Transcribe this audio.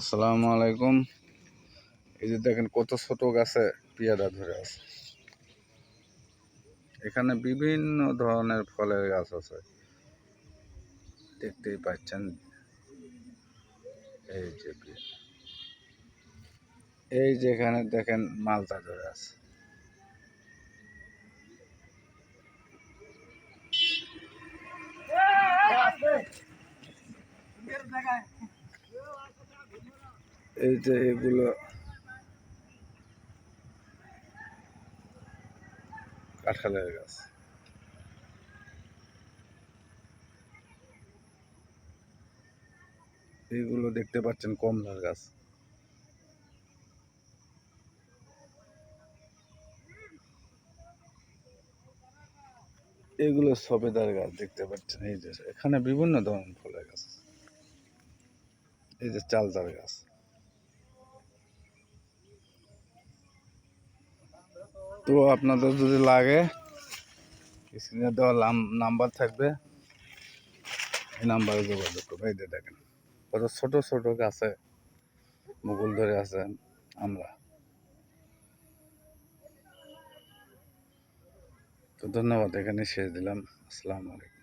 আসসালামু আলাইকুম এই যে দেখেন কত ছোট গাছে পেয়ারা ধরে আছে এখানে বিভিন্ন ধরনের ফলের গাছ আছে দেখতেই পাচ্ছেন এই যে এই যে এখানে দেখেন মালটা ধরে আছে এই যে এগুলো। কাঁঠালের গাছ। এইগুলো দেখতে পাচ্ছেন কমলার গাছ। এগুলো সবেদার গাছ দেখতে পাচ্ছেন, এই যে এখানে বিভিন্ন ধরনের ফলের গাছ। এই যে চালতার গাছ। তো আপনাদের যদি লাগে স্ক্রিনে দেওয়া নাম্বার থাকবে। এই নাম্বারে যোগাযোগ করবে। এই দেখেন, কত ছোট ছোট গাছে মুকুল ধরে আছে আমরা। তো ধন্যবাদ এখানে শেষ দিলাম। আসসালামু আলাইকুম।